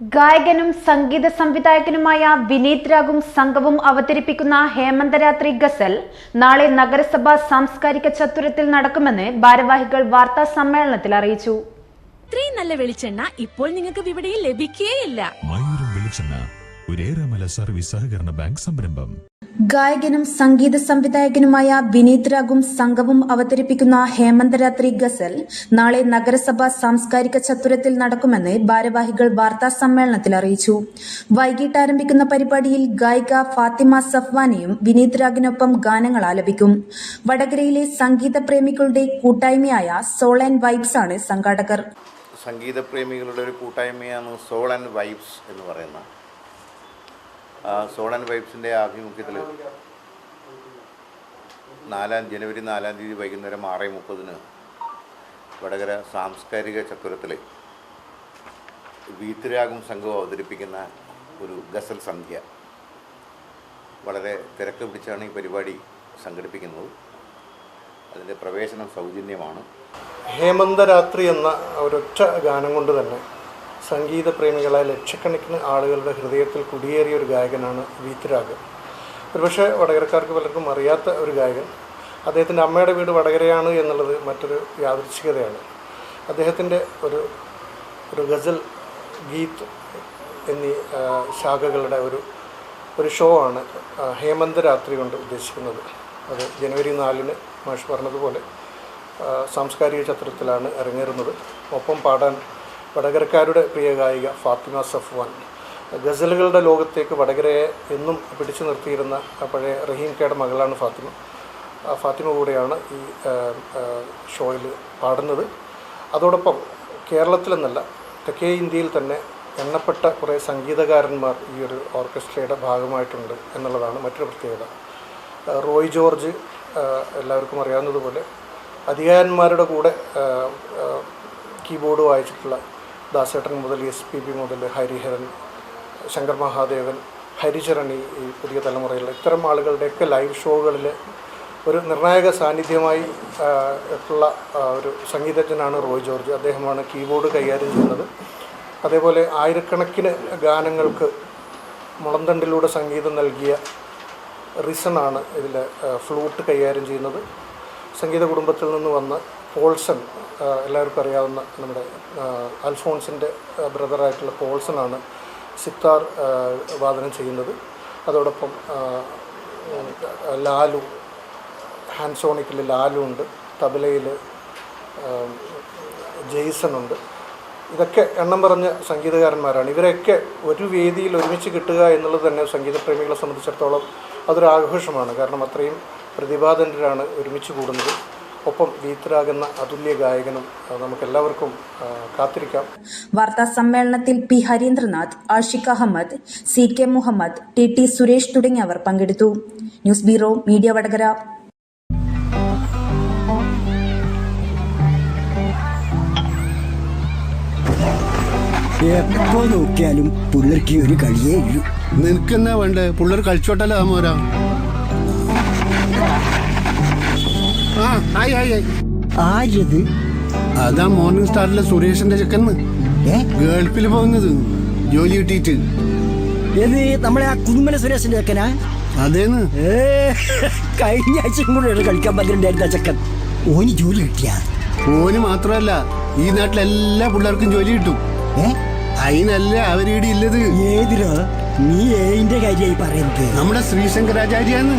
ഗായകനും സംഗീത സംവിധായകനുമായ വിനീത് രാഗും സംഘവും അവതരിപ്പിക്കുന്ന ഹേമന്തരാത്രി ഗസൽ നാളെ നഗരസഭാ സാംസ്കാരിക ചത്തുരത്തിൽ നടക്കുമെന്ന് ഭാരവാഹികൾ വാർത്താ സമ്മേളനത്തിൽ അറിയിച്ചു. ഇത്രയും നല്ല വെളിച്ചെണ്ണ ഇപ്പോൾ നിങ്ങൾക്ക് ഇവിടെയും ലഭിക്കുകയില്ല വെളിച്ചെണ്ണ ഒരേറെമല സർവീസ് സഹകരണ ബാങ്ക് സംരംഭം. ഗായകനും സംഗീത സംവിധായകനുമായ വിനീത് രാഗും സംഘവും അവതരിപ്പിക്കുന്ന ഹേമന്തരാത്രി ഗസൽ നാളെ നഗരസഭാ സാംസ്കാരിക ചത്വരത്തിൽ നടക്കുമെന്ന് ഭാരവാഹികൾ വാർത്താ സമ്മേളനത്തിൽ അറിയിച്ചു. വൈകിട്ട് ആരംഭിക്കുന്ന പരിപാടിയിൽ ഗായിക ഫാത്തിമ സഫ്വാനിയും വിനീത് രാഗിനൊപ്പം ഗാനങ്ങൾ ആലപിക്കും. വടകരയിലെ സംഗീത പ്രേമികളുടെ കൂട്ടായ്മയായ സോൾ ആൻഡ് വൈബ്സ് ആണ് സംഘാടകർ. സംഗീത പ്രേമികളുടെ ഒരു കൂട്ടായ്മയാണ് സോൾ ആൻഡ് വൈബ്സ് എന്ന് പറയുന്ന ആൻഡ് വൈബ്സിന്റെ ആഭിമുഖ്യത്തിൽ നാലാം ജനുവരി നാലാം തീയതി വൈകുന്നേരം ആറ് മുപ്പതിന് വടകര സാംസ്കാരിക ചക്രത്തിൽ വീത്തിരാഗം സംഘം അവതരിപ്പിക്കുന്ന ഒരു ഗസൽ സന്ധ്യ. വളരെ തിരക്ക് പിടിച്ചാണ് ഈ പരിപാടി സംഘടിപ്പിക്കുന്നത്. അതിന്റെ പ്രവേശനം സൗജന്യമാണ്. ഹേമന്തരാത്രി എന്ന ഒരൊറ്റ ഗാനം കൊണ്ട് തന്നെ സംഗീത പ്രേമികളായ ലക്ഷക്കണക്കിന് ആളുകളുടെ ഹൃദയത്തിൽ കുടിയേറിയ ഒരു ഗായകനാണ് വീത്തിരാഗ് ഒരുപക്ഷെ വടകരക്കാർക്ക് പലർക്കും അറിയാത്ത ഒരു ഗായകൻ. അദ്ദേഹത്തിന്റെ അമ്മയുടെ വീട് വടകരയാണ് എന്നുള്ളത് മറ്റൊരു യാദൃച്ഛികതയാണ് അദ്ദേഹത്തിന്റെ ഒരു ഒരു ഗസൽ ഗീത് എന്നീ ശാഖകളുടെ ഒരു ഒരു ഷോ ആണ് ഹേമന്ത് രാത്രി കൊണ്ട് ഉദ്ദേശിക്കുന്നത്. അത് ജനുവരി നാലിന് മാഷ് പറഞ്ഞതുപോലെ സാംസ്കാരിക ചത്രത്തിലാണ് ഇറങ്ങേറുന്നത് ഒപ്പം പാടാൻ വടകരക്കാരുടെ പ്രിയ ഗായിക ഫാത്തിമ സഫ്വാൻ. ഗസലുകളുടെ ലോകത്തേക്ക് വടകരയെ എന്നും പിടിച്ചു നിർത്തിയിരുന്ന പഴയ റഹീം കയുടെ മകളാണ് ഫാത്തിമ. ഫാത്തിമ കൂടെയാണ് ഈ ഷോയിൽ പാടുന്നത്. അതോടൊപ്പം കേരളത്തിലെന്നല്ല തെക്കേ ഇന്ത്യയിൽ തന്നെ എണ്ണപ്പെട്ട കുറേ സംഗീതകാരന്മാർ ഈ ഒരു ഓർക്കസ്ട്രയുടെ ഭാഗമായിട്ടുണ്ട് എന്നുള്ളതാണ് മറ്റൊരു പ്രത്യേകത. റോയ് ജോർജ് എല്ലാവർക്കും അറിയാവുന്നതുപോലെ അധികാരന്മാരുടെ കൂടെ കീബോർഡ് വായിച്ചിട്ടുള്ള ദാസേട്ടൻ മുതൽ എസ് പി ബി മുതൽ ഹരിഹരൻ ശങ്കർ മഹാദേവൻ ഹരിചരണി ഈ പുതിയ തലമുറയിലുള്ള ഇത്തരം ആളുകളുടെയൊക്കെ ലൈവ് ഷോകളിൽ ഒരു നിർണായക സാന്നിധ്യമായി ഉള്ള ഒരു സംഗീതജ്ഞനാണ് റോയ് ജോർജ്. അദ്ദേഹമാണ് കീബോർഡ് കൈകാര്യം ചെയ്യുന്നത്. അതേപോലെ ആയിരക്കണക്കിന് ഗാനങ്ങൾക്ക് മുളന്തണ്ടിലൂടെ സംഗീതം നൽകിയ റിസണാണ് ഇതിൽ ഫ്ലൂട്ട് കൈകാര്യം ചെയ്യുന്നത്. സംഗീത കുടുംബത്തിൽ നിന്ന് വന്ന പോൾസൺ എല്ലാവർക്കും അറിയാവുന്ന നമ്മുടെ അൽഫോൺസിന്റെ ബ്രദറായിട്ടുള്ള പോൾസണാണ് സിത്താർ വാദനം ചെയ്യുന്നത്. അതോടൊപ്പം ലാലു ഹാൻസോണിക്കിൽ ലാലു ഉണ്ട് തബലയിൽ ജെയ്സൺ ഉണ്ട് ഇതൊക്കെ എണ്ണം പറഞ്ഞ സംഗീതകാരന്മാരാണ്. ഇവരെയൊക്കെ ഒരു വേദിയിൽ ഒരുമിച്ച് കിട്ടുക എന്നുള്ളത് തന്നെ സംഗീതപ്രേമികളെ സംബന്ധിച്ചിടത്തോളം അതൊരു ആഘോഷമാണ്. കാരണം അത്രയും പ്രതിഭാധനരാണ് ഒരുമിച്ച് കൂടുന്നത്. ഒപ്പം വീത്തരാകുന്ന അതുല്യ ഗായകനും നമുക്ക് നമുക്കെല്ലാവർക്കും കാത്തിരിക്കാം. വാർത്താ സമ്മേളനത്തിൽ P Harindranath Ashiq Ahmed C K Muhammad T T Suresh തുടങ്ങിയവർ പങ്കെടുത്തു. News bureau media Vadakara. എപ്പോ നോക്കിയാലും പുള്ളർക്ക് ഒരു കളിയേ ഇല്ലു. നിനക്കെന്നാ വേണ്ടേ പുള്ളർ കളിച്ചോട്ടല്ലോ മോരാ? ഹായ് ഹായ് ഹായ് ആരത്? അതാ മോർണിംഗ് സ്റ്റാറിലെ സുരേഷിന്റെ ചെക്കന്ന്. ഗൾഫിൽ പോകുന്നത്. ജോലി കിട്ടിയിട്ട്. ഏത് നമ്മളെ ആ കുതുമല സുരേഷിന്റെ ചെക്കനാ? അതേന്ന്. കഴിഞ്ഞ ആഴ്ചയും കൂടെ കളിക്കാൻ പന്ത്രണ്ടായിരുന്ന ചെക്കൻ. ഓന് ജോലി കിട്ടിയ? ഓന് മാത്രമല്ല ഈ നാട്ടിലെ എല്ലാ പിള്ളേർക്കും ജോലി കിട്ടും. അതിനല്ല അവരീടെ ഇല്ലത്. ഏതിലോ നീ ഏതിന്റെ കാര്യമായി പറയുന്നത്. നമ്മുടെ ശ്രീശങ്കരാചാര്യാന്ന്